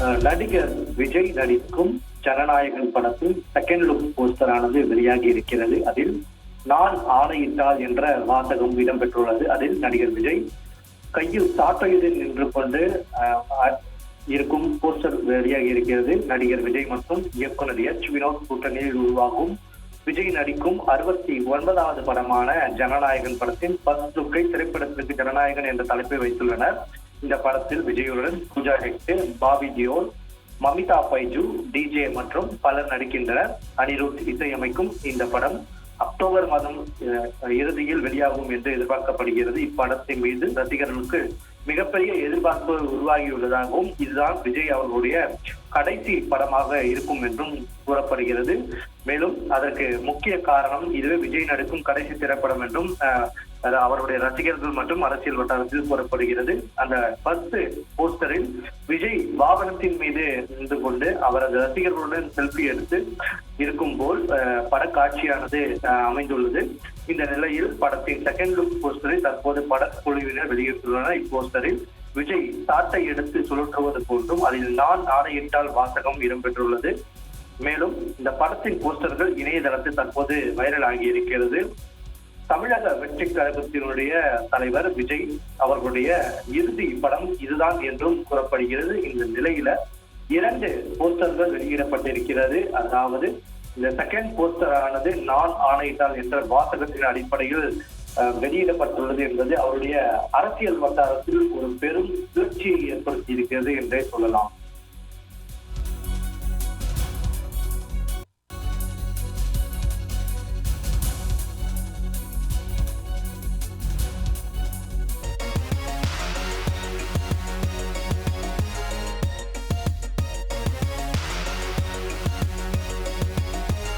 நடிகர் விஜய் நடிக்கும் ஜனநாயகன் படத்தின் செகண்ட் லுக் போஸ்டர் ஆனது வெளியாகி இருக்கிறது. அதில் நான் ஆணையிட்டால் என்ற வாசகம் இடம்பெற்றுள்ளது. அதில் நடிகர் விஜய் கையில் சாட்டையுடன் நின்று கொண்டு இருக்கும் போஸ்டர் வெளியாகி இருக்கிறது. நடிகர் விஜய் மற்றும் இயக்குனர் எச். வினோத் கூட்டணியில் உருவாகும். விஜய் நடிக்கும் அறுபத்தி ஒன்பதாவது படமான ஜனநாயகன் படத்தின் ஃபர்ஸ்ட் லுக்கை திரைப்படத்திற்கு ஜனநாயகன் என்ற தலைப்பை வைத்துள்ளனர். இந்த படத்தில் விஜயுடன் பூஜா ஹெக்டே பாபி தியோல் மமிதா பைஜு டிஜே மற்றும் பலர் நடிக்கின்றனர். அனிருத் இசையமைக்கும் இந்த படம் அக்டோபர் மாதம் அஹ், இறுதியில் வெளியாகும் என்று எதிர்பார்க்கப்படுகிறது. இப்படத்தின் மீது ரசிகர்களுக்கு மிகப்பெரிய எதிர்பார்ப்பு உருவாகியுள்ளதாகவும் இதுதான் விஜய் அவர்களுடைய கடைசி படமாக இருக்கும் என்றும் கூறப்படுகிறது. மேலும் அதற்கு முக்கிய காரணம் இதுவே விஜய் நடிக்கும் கடைசி திரைப்படம் என்றும் அஹ், அவருடைய ரசிகர்கள் மற்றும் அரசியல் வட்டாரத்தில் கூறப்படுகிறது. அந்த பத்து போஸ்டரில் விஜய் வாகனத்தின் மீது நின்று கொண்டு அவரது ரசிகர்களுடன் செல்ஃபி எடுத்து இருக்கும் போல் அஹ், படக்காட்சியானது அஹ், அமைந்துள்ளது. இந்த நிலையில் படத்தின் செகண்ட் லுக் போஸ்டரை தற்போது படக்குழுவினர் வெளியிட்டுள்ளனர். இப்போஸ்டரில் விஜய் சாட்டை எடுத்து சுழற்றுவது போன்றும் அதில் நான் ஆடையிட்டால் வாசகம் இடம்பெற்றுள்ளது. மேலும் இந்த படத்தின் போஸ்டர்கள் இணையதளத்தில் தற்போது வைரல் ஆகியிருக்கிறது தமிழக வெற்றி கழகத்தினுடைய தலைவர் விஜய் அவர்களுடைய இறுதி படம் இதுதான் என்றும் கூறப்படுகிறது. இந்த நிலையில இரண்டு போஸ்டர்கள் வெளியிடப்பட்டிருக்கிறது. அதாவது இந்த செகண்ட் போஸ்டர் ஆனது நான் ஆணையிட்டால் என்ற வாசகத்தின் அடிப்படையில் வெளியிடப்பட்டுள்ளது என்பது அவருடைய அரசியல் வட்டாரத்தில் ஒரு பெரும் திருச்சியை ஏற்படுத்தி இருக்கிறது என்றே சொல்லலாம்.